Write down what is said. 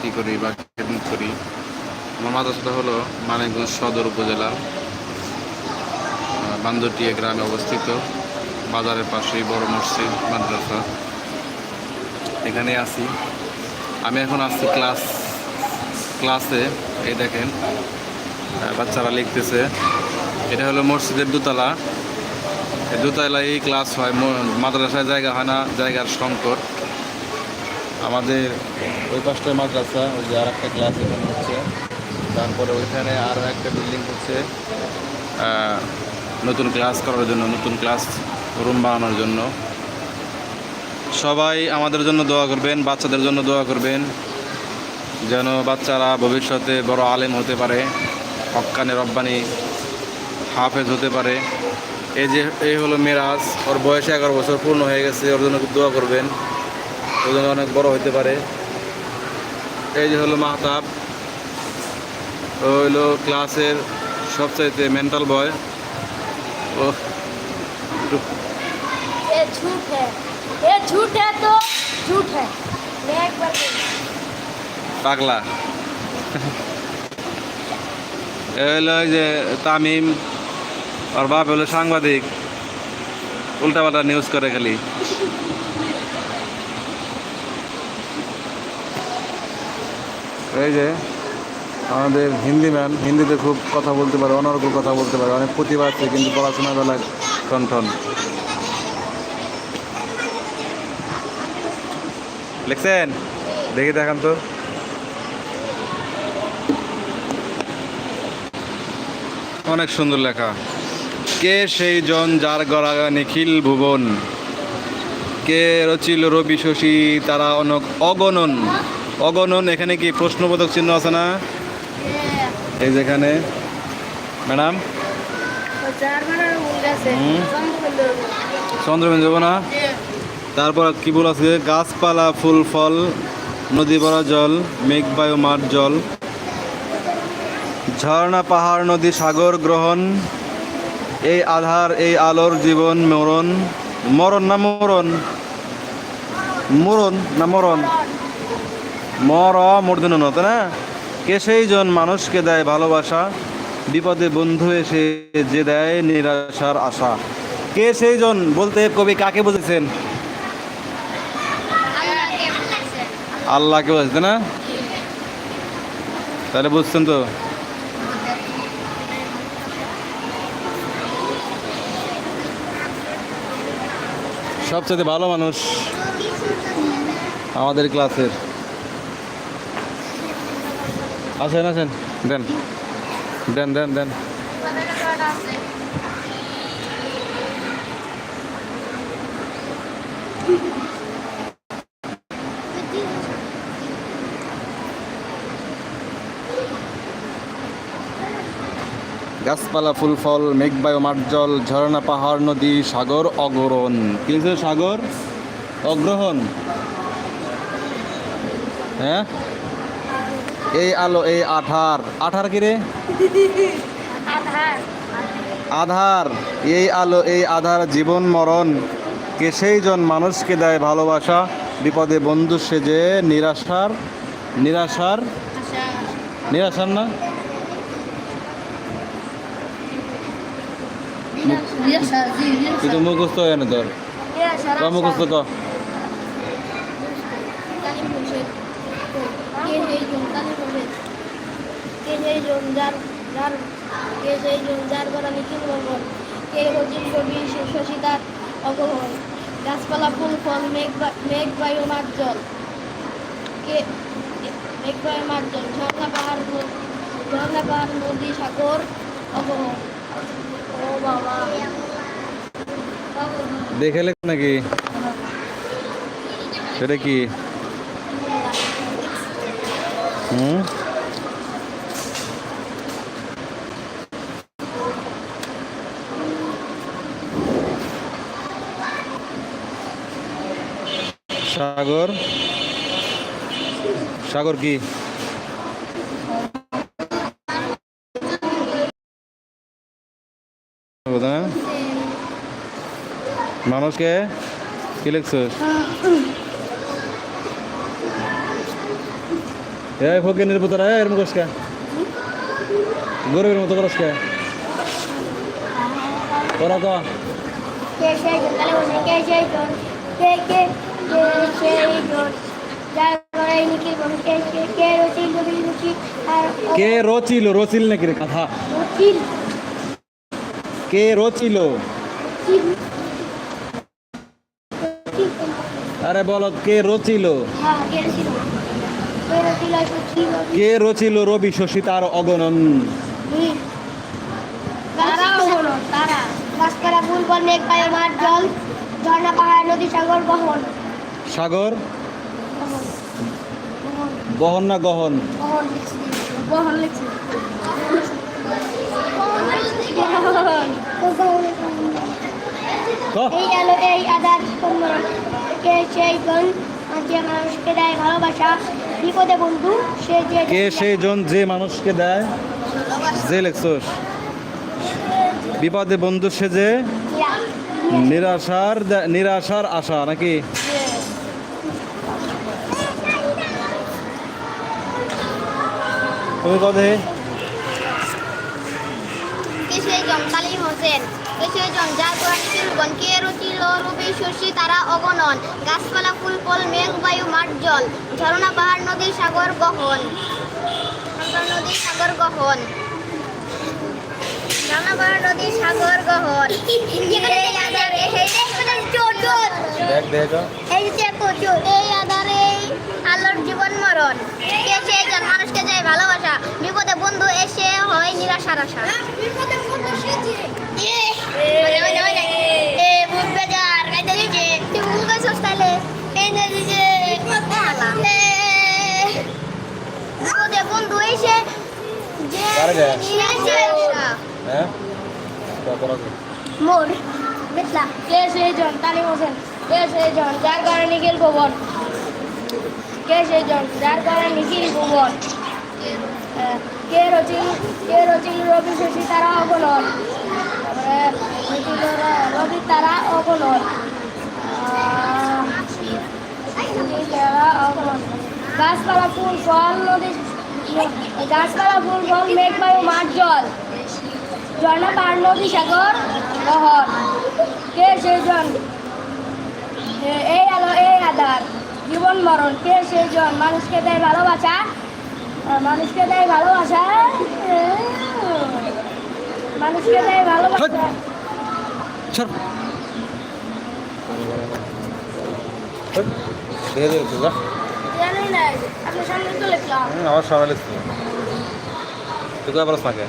চাকরি করি বা খেদমত করি। আমার মাদ্রাসাটা হলো মানিকগঞ্জ সদর উপজেলা বান্দরটিয়া গ্রামে অবস্থিত। বাজারের পাশেই বড় মসজিদ, মাদ্রাসা। এখানে আছি। আমি এখন আসছি ক্লাস, ক্লাসে। এই দেখেন বাচ্চারা লিখতেছে। এটা হলো মসজিদের দোতলা। দোতলায় ক্লাস হয় মাদ্রাসায় জায়গা হয় না, জায়গার সংকট। আমাদের ওই পাশটায় মাদ্রাসা, ওই যে আর একটা ক্লাস এখানে হচ্ছে। তারপরে ওইখানে আরও একটা বিল্ডিং হচ্ছে নতুন ক্লাস করার জন্য, নতুন ক্লাস রুম বানানোর জন্য। সবাই আমাদের জন্য দোয়া করবেন, বাচ্চাদের জন্য দোয়া করবেন, যেন বাচ্চারা ভবিষ্যতে বড় আলেম হতে পারে হক্কানে রব্বানি, হাফেজ হতে পারে। এই যে, এই হলো মেরাজ, ওর বয়স এগারো বছর, পূর্ণ হয়ে গেছে, ওর জন্য দোয়া করবেন। ওজন অনেক বড় হইতে পারে। এই যে হলো মাহতাব। হইল ক্লাসের সবচাইতে মেন্টাল বয় ও পাগলা। হইল যে তামিম। আর বাপ হলো সাংবাদিক। উল্টাপাল্টা নিউজ করে খালি। এই যে আমাদের হিন্দি ম্যান, হিন্দিতে খুব কথা বলতে পারে, অনর্গল কথা বলতে পারে, অনেক প্রতিভা আছে, কিন্তু পড়াশোনার বেলায় টন লিখছেন? দেখি দেখান তো। অনেক সুন্দর লেখা। কে সেই জন যার গড়া নিখিল ভুবন? কে রচিল রবি শশী তারা অনেক অগণন? অগণন, এখানে কি প্রশ্নবোধক চিহ্ন আছে না? এই যেখানে ম্যাডাম? চন্দ্রবেন যাব না? তারপর কি বল আছে? গাছপালা, ফুল, ফল, নদী ভরা জল, মেঘ, বায়ু, মাঠ, জল। ঝর্ণা, পাহাড়, নদী, সাগর, গ্রহণ। এই আধার, এই আলোর জীবন, মরণ। মরণ না মরণ? মরণ না মরণ? মর মূর্ধন্য না তাই না? কে সেই জন মানুষকে দেয় ভালোবাসা? বিপদে বন্ধু এসে যে দেয় নিরাশার আশা। কে সেই জন? বলতে কবি কাকে বুঝেছেন? আল্লাহকে বুঝতে না? তাহলে বুঝছেন তো? সবচেয়ে ভালো মানুষ আমাদের ক্লাসের। আসেন আসেন। দেন দেন দেন দেন। গাছপালা, ফুল, ফল, মেঘবায়ু মার্জল ঝর্ণা, পাহাড়, নদী, সাগর অগ্রহণ কি সাগর? অগ্রহণ। হ্যাঁ? এই আলো এই আঠার আঠার কিরে আধার। এই আলো এই আধার জীবন মরণ। কে সেই জন মানুষকে দেয় ভালোবাসা? বিপদে বন্ধু সেজে নিরাশার নিরাশার। নিরাশার না? কিন্তু মুখস্থ হয় না তোর। মুখস্থ ক কে সেই কালী মুর্শিদ কে সেই জন যার কে সেই জন যার নিখিল কে গাছপালা, ফুল, ফল, মেঘ মেঘ, বায়ু, মাঠ কে মেঘ, বায়ু, মাঠ ঝর্ণা, পাহাড় ঝর্ণা, পাহাড়, নদী, সাগর অগহন ও বাবা। দেখে লেখ নাকি? সেটা কি? হুম। সাগর। সাগর কি? না? মানুষকে কি লিখছিস? এই ফকিনের পুতরা এরম করস কে? গরিবের মতো করস কে? তোরা তো কে রচিল রচিল নাকি রে কথা? কে রচিল? চিল আরে বলো কে রচিল? হ্যাঁ কে রচিল? কে রচিল রবি শশী তার। অগণন সাগর বহন। না গহন? এই আলো এই আদার কে সেই গণ যে মানুষকে দেয় ভালোবাসা। বিপদে বন্ধু, সে যে কে সেই জন যে মানুষকে দেয়, যে লেখছস বিপদে বন্ধু সে যে নিরাশার নিরাশার আশা, নাকি? তুমি কদে কেশৈজন কালিম হোসেন। কেশৈজন যার কোরআন কিরুগণ কে রচিল রবি শশী তারা অগণন। গাছপালা ফুল ফল মেঘ বায়ু মাঠ জল। ঝরনা পাহাড় নদী সাগর গহন। নদী সাগর গহন। ঝরনা পাহাড় নদী সাগর গহন। এই আধারে আলোর জীবন মরণ। কে সে একজন মানুষকে যায় ভালোবাসা বিপদে বন্ধু এসে হয় নিরাশার আশা। বিপদে বন্ধু সে এ বুক বেজার কাইতে দিছে। তুই বুক বেজার তাইলে। কাইতে দিছে বিপদে বন্ধু এসে যে নিরাশা হ্যাঁ? মোর বেতলা। কে সেই জন তালি হোসেন। কে সেই জন যার ঘরে নিখিল ভুবন কে সেই জন যার ঘরে নিখিল ভুবন কে রচিল কে রচিল রবি শশী তারা অগণন তারপরে র- রবি তারা অগণন গাছপালা ফুল ফল নদী গাছপালা ফুল ফল মেঘ বায়ু মাঠ জল ঝর্ণা পাহাড় নদী সাগর বহর কে সেজন এই আলো এই আধার জীবন মরণ। কে সেই জন? মানুষকে দেয় ভালোবাসা? মানুষকে দেয় ভালোবাসা? মানুষকে দেয় ভালোবাসা। জানি না সামনে তো লিখলাম। আমার সামনে লিখছি। তুই কয় থাকে